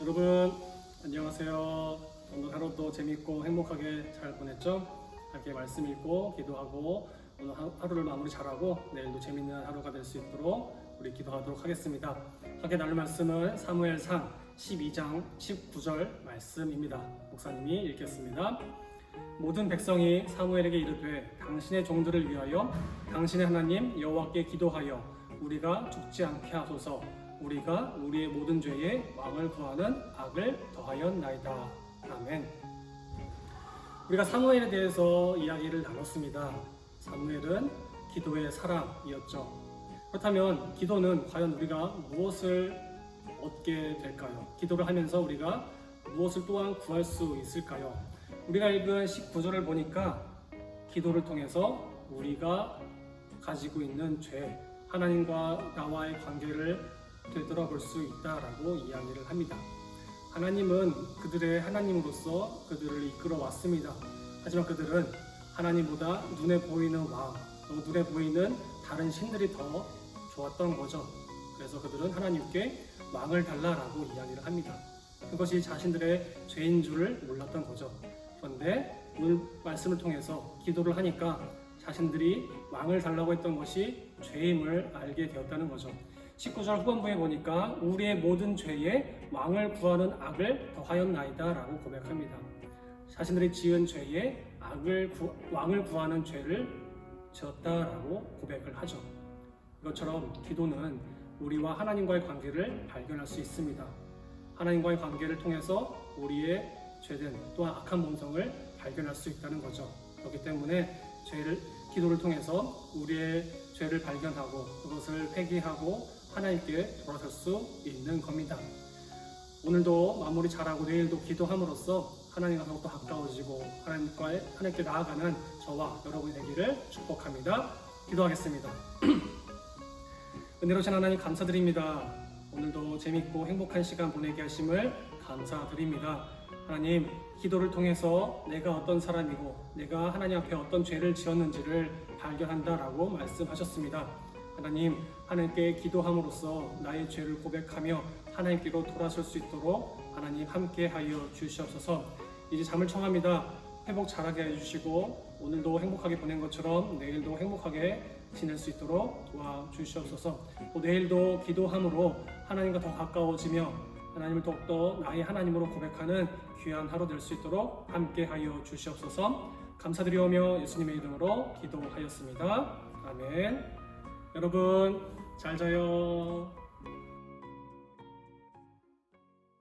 여러분 안녕하세요. 오늘 하루도 재밌고 행복하게 잘 보냈죠? 함께 말씀 읽고 기도하고 오늘 하- 하루를 마무리 잘하고 내일도 재밌는 하루가 될 수 있도록 우리 기도하도록 하겠습니다. 함께 나눌 말씀은 사무엘상 12장 19절 말씀입니다. 목사님이 읽겠습니다. 모든 백성이 사무엘에게 이르되 당신의 종들을 위하여 당신의 하나님 여호와께 기도하여 우리가 죽지 않게 하소서 우리가 우리의 모든 죄에 왕을 구하는 악을 더하였나이다. 아멘. 우리가 사무엘에 대해서 이야기를 나눴습니다. 사무엘은 기도의 사람이었죠. 그렇다면 기도는 과연 우리가 무엇을 얻게 될까요? 기도를 하면서 우리가 무엇을 또한 구할 수 있을까요? 우리가 읽은 19절을 보니까 기도를 통해서 우리가 가지고 있는 죄, 하나님과 나와의 관계를 되돌아볼 수 있다라고 이야기를 합니다. 하나님은 그들의 하나님으로서 그들을 이끌어 왔습니다. 하지만 그들은 하나님보다 눈에 보이는 왕, 또 눈에 보이는 다른 신들이 더 좋았던 거죠. 그래서 그들은 하나님께 왕을 달라라고 이야기를 합니다. 그것이 자신들의 죄인 줄을 몰랐던 거죠. 그런데 오늘 말씀을 통해서 기도를 하니까 자신들이 왕을 달라고 했던 것이 죄임을 알게 되었다는 거죠. 19절 후반부에 보니까 우리의 모든 죄에 왕을 구하는 악을 더하였나이다 라고 고백합니다. 자신들이 지은 죄에 악을 구, 왕을 구하는 죄를 지었다라고 고백을 하죠. 이것처럼 기도는 우리와 하나님과의 관계를 발견할 수 있습니다. 하나님과의 관계를 통해서 우리의 죄된 또한 악한 본성을 발견할 수 있다는 거죠. 그렇기 때문에 죄를 기도를 통해서 우리의 죄를 발견하고 그것을 회개하고 하나님께 돌아설 수 있는 겁니다. 오늘도 마무리 잘하고 내일도 기도함으로써 하나님과 더욱더 가까워지고 하나님과 하나님께 나아가는 저와 여러분이 되기를 축복합니다. 기도하겠습니다. 은혜로우신 하나님 감사드립니다. 오늘도 재밌고 행복한 시간 보내게 하심을 감사드립니다. 하나님, 기도를 통해서 내가 어떤 사람이고 내가 하나님 앞에 어떤 죄를 지었는지를 발견한다라고 말씀하셨습니다. 하나님, 하나님께 기도함으로써 나의 죄를 고백하며 하나님께로 돌아설 수 있도록 하나님 함께 하여 주시옵소서. 이제 잠을 청합니다. 회복 잘하게 해주시고 오늘도 행복하게 보낸 것처럼 내일도 행복하게 지낼 수 있도록 도와주시옵소서. 또 내일도 기도함으로 하나님과 더 가까워지며 하나님을 더욱더 나의 하나님으로 고백하는 귀한 하루 될 수 있도록 함께 하여 주시옵소서. 감사드리오며 예수님의 이름으로 기도하였습니다. 아멘. 여러분 잘 자요.